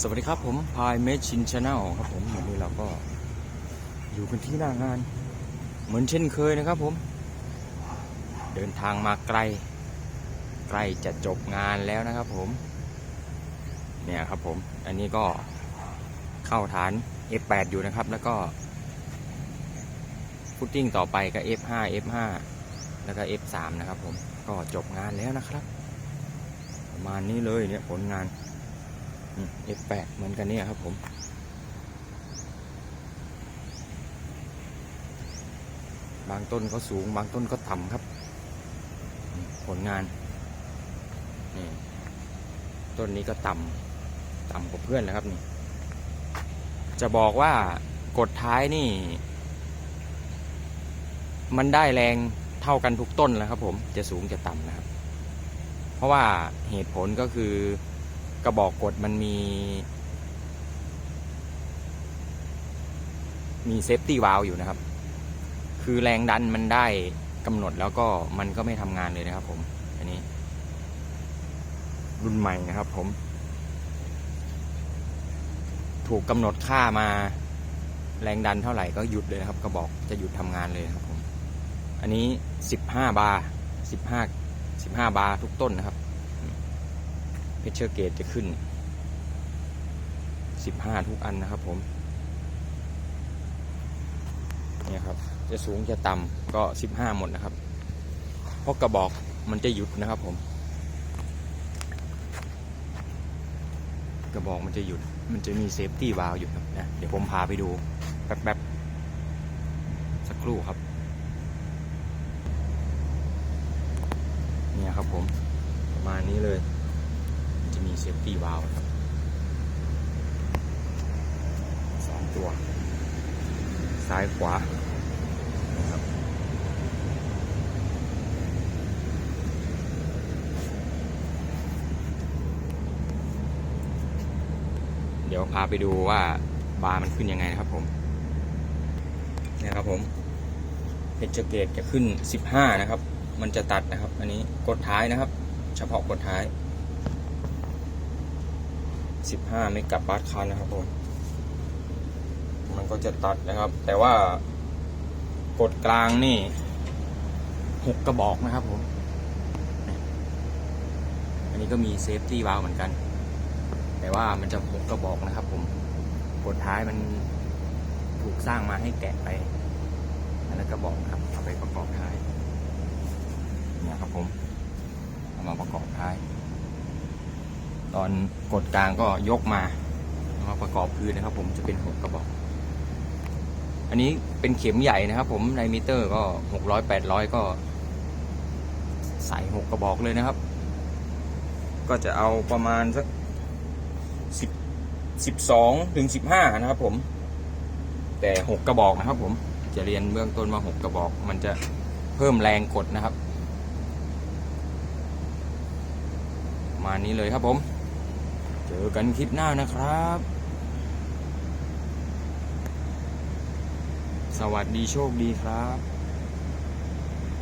สวัสดีครับผมพายเมชินชาแนลครับผมวันนี้เราก็อยู่กันที่หน้างาน เหมือนเช่นเคยนะครับผม เดินทางมาไกล ใกล้จะจบงานแล้วนะครับผม เนี่ยครับผม อันนี้ก็เข้าฐาน F8 อยู่นะครับ แล้วก็ฟุตติ้งต่อไปก็ F5 F5 แล้วก็ F3 นะครับผมก็จบงานแล้วนะครับ ประมาณนี้เลยเนี่ยผลงาน F8 เหมือนกันเนี่ยครับผมบางต้นก็สูง บางต้นก็ต่ำครับ ผลงานนี่ต้นนี้ก็ต่ำต่ำกว่าเพื่อนแล้วครับนี่ จะบอกว่ากดท้ายนี่ มันได้แรงเท่ากันทุกต้นแล้วครับผมจะสูงจะต่ำนะครับ เพราะว่าเหตุผลก็คือ กระบอกกดมันมี มีเซฟตี้วาลอยู่นะครับ คือแรงดันมันได้กำหนดแล้วก็มันก็ไม่ทำงานเลยนะครับ ผม อันนี้ รุ่นใหม่นะครับ ผม ถูกกำหนดค่ามาแรงดันเท่าไหร่ก็หยุดเลยนะครับ กระบอกจะหยุดทำงานเลยครับผม อันนี้สิบห้าบาร์สิบห้าสิบห้าบาร์ทุกต้นนะครับ เพชเชอร์เกตจะขึ้น 15 ทุกอันนะครับผมเนี่ยครับ จะสูงจะต่ำก็ 15 หมดนะครับ เพราะกระบอกมันจะหยุดนะครับผม กระบอกมันจะหยุด มันจะมีเซฟตี้วาล์วอยู่ครับนะเดี๋ยวผมพาไปดูแป๊บๆ สักครู่ครับ เนี่ยครับผม ประมาณนี้เลย มีเซฟตี้วาล์วครับสองตัว ซ้ายขวานะครับเดี๋ยวพาไปดูว่าบาร์มันขึ้นยังไงนะครับผมเนี่ยครับผมเพชรเกตจะขึ้น 15 นะครับ มันจะตัดนะครับ อันนี้กดท้ายนะครับ เฉพาะกดท้าย สิบห้าไม่กลับบาสคันนะครับผมมันก็จะตัดนะครับ แต่ว่ากดกลางนี่หกกระบอกนะครับผม อันนี้ก็มีเซฟตี้วาลวเหมือนกัน แต่ว่ามันจะหกกระบอกนะครับผมกดท้ายมันถูกสร้างมาให้แกะไปอันนั้นกระบอกครับเอาไปประกอบท้าย เนี่ยครับผมเอามาประกอบท้าย ตอนกดกลางก็ยกมา มาประกอบพื้นนะครับ ผมจะเป็นหกกระบอก อันนี้เป็นเข็มใหญ่นะครับ ผมในมิเตอร์ก็หกร้อยแปดร้อยก็ ใส่หกกระบอกเลยนะครับ ก็จะเอาประมาณสักสิบสิบสองถึงสิบห้านะครับ ผม แต่หกกระบอกนะครับ ผมจะเรียนเบื้องต้นว่าหกกระบอก มันจะเพิ่มแรงกดนะครับประมาณนี้เลยครับผม จอกันคลิปหน้านะครับ สวัสดีโชคดีครับ